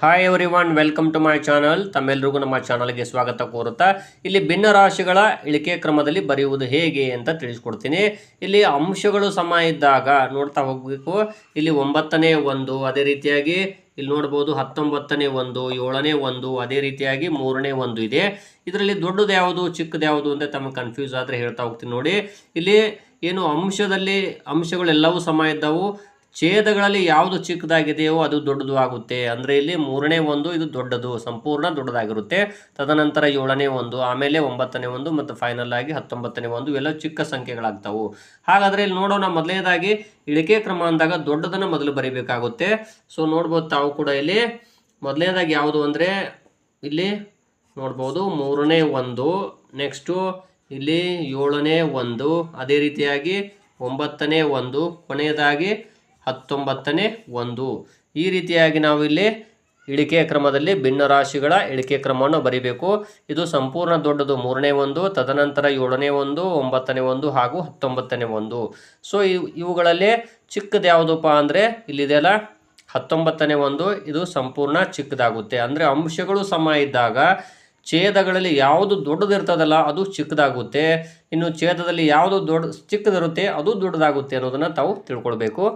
Hi everyone welcome to my channel ತಮ್ಮೆಲ್ಲರಿಗೂ ನಮ್ಮ ಚಾನಲ್ಗೆ ಸ್ವಾಗತ ಕೋರುತ್ತಾ, ಇಲ್ಲಿ ಭಿನ್ನ ರಾಶಿಗಳ ಇಳಿಕೆ ಕ್ರಮದಲ್ಲಿ ಬರೆಯುವುದು ಹೇಗೆ ಅಂತ ತಿಳಿಸ್ಕೊಡ್ತೀನಿ. ಇಲ್ಲಿ ಅಂಶಗಳು ಸಮ ಇದ್ದಾಗ ನೋಡ್ತಾ ಹೋಗಬೇಕು. ಇಲ್ಲಿ ಒಂಬತ್ತನೇ ಒಂದು, ಅದೇ ರೀತಿಯಾಗಿ ಇಲ್ಲಿ ನೋಡ್ಬೋದು, ಹತ್ತೊಂಬತ್ತನೇ ಒಂದು, ಏಳನೇ ಒಂದು, ಅದೇ ರೀತಿಯಾಗಿ ಮೂರನೇ ಒಂದು ಇದೆ. ಇದರಲ್ಲಿ ದೊಡ್ಡದು ಯಾವುದು, ಚಿಕ್ಕದು ಯಾವುದು ಅಂತ ತಮಗೆ ಕನ್ಫ್ಯೂಸ್ ಆದರೆ ಹೇಳ್ತಾ ಹೋಗ್ತೀನಿ ನೋಡಿ. ಇಲ್ಲಿ ಏನು ಅಂಶದಲ್ಲಿ, ಅಂಶಗಳೆಲ್ಲವೂ ಸಮ ಇದ್ದವು. ಛೇದಗಳಲ್ಲಿ ಯಾವುದು ಚಿಕ್ಕದಾಗಿದೆಯೋ ಅದು ದೊಡ್ಡದು ಆಗುತ್ತೆ. ಅಂದರೆ ಇಲ್ಲಿ ಮೂರನೇ ಒಂದು ಇದು ದೊಡ್ಡದು, ಸಂಪೂರ್ಣ ದೊಡ್ಡದಾಗಿರುತ್ತೆ. ತದನಂತರ ಏಳನೇ ಒಂದು, ಆಮೇಲೆ ಒಂಬತ್ತನೇ ಒಂದು ಮತ್ತು ಫೈನಲ್ ಆಗಿ ಹತ್ತೊಂಬತ್ತನೇ ಒಂದು ಇವೆಲ್ಲ ಚಿಕ್ಕ ಸಂಖ್ಯೆಗಳಾಗ್ತವು. ಹಾಗಾದರೆ ಇಲ್ಲಿ ನೋಡೋಣ ಮೊದಲನೇದಾಗಿ ಇಳಿಕೆ ಕ್ರಮ ಅಂದಾಗ ದೊಡ್ಡದನ್ನು ಮೊದಲು ಬರೀಬೇಕಾಗುತ್ತೆ. ಸೊ ನೋಡ್ಬೋದು ತಾವು ಕೂಡ ಇಲ್ಲಿ ಮೊದಲನೇದಾಗಿ ಯಾವುದು ಅಂದರೆ ಇಲ್ಲಿ ನೋಡ್ಬೋದು ಮೂರನೇ ಒಂದು ನೆಕ್ಸ್ಟು ಇಲ್ಲಿ ಏಳನೇ ಒಂದು, ಅದೇ ರೀತಿಯಾಗಿ ಒಂಬತ್ತನೇ ಒಂದು, ಕೊನೆಯದಾಗಿ ಹತ್ತೊಂಬತ್ತನೇ ಒಂದು. ಈ ರೀತಿಯಾಗಿ ನಾವು ಇಲ್ಲಿ ಇಳಿಕೆ ಕ್ರಮದಲ್ಲಿ ಭಿನ್ನ ರಾಶಿಗಳ ಇಳಿಕೆ ಕ್ರಮವನ್ನು ಬರಿಬೇಕು. ಇದು ಸಂಪೂರ್ಣ ದೊಡ್ಡದು. ಮೂರನೇ ಒಂದು, ತದನಂತರ ಏಳನೇ ಒಂದು, ಒಂಬತ್ತನೇ ಒಂದು ಹಾಗೂ ಹತ್ತೊಂಬತ್ತನೇ ಒಂದು. ಸೊ ಇವು, ಇವುಗಳಲ್ಲಿ ಚಿಕ್ಕದು ಯಾವುದಪ್ಪ ಅಂದರೆ ಇಲ್ಲಿದೆಯಲ್ಲ, ಹತ್ತೊಂಬತ್ತನೇ ಒಂದು, ಇದು ಸಂಪೂರ್ಣ ಚಿಕ್ಕದಾಗುತ್ತೆ. ಅಂದರೆ ಅಂಶಗಳು ಸಮ ಇದ್ದಾಗ ಛೇದಗಳಲ್ಲಿ ಯಾವುದು ದೊಡ್ಡದಿರ್ತದಲ್ಲ ಅದು ಚಿಕ್ಕದಾಗುತ್ತೆ. ಇನ್ನು ಛೇದದಲ್ಲಿ ಯಾವುದು ದೊಡ್ಡ, ಚಿಕ್ಕದಿರುತ್ತೆ ಅದು ದೊಡ್ಡದಾಗುತ್ತೆ ಅನ್ನೋದನ್ನು ತಾವು ತಿಳ್ಕೊಳ್ಬೇಕು.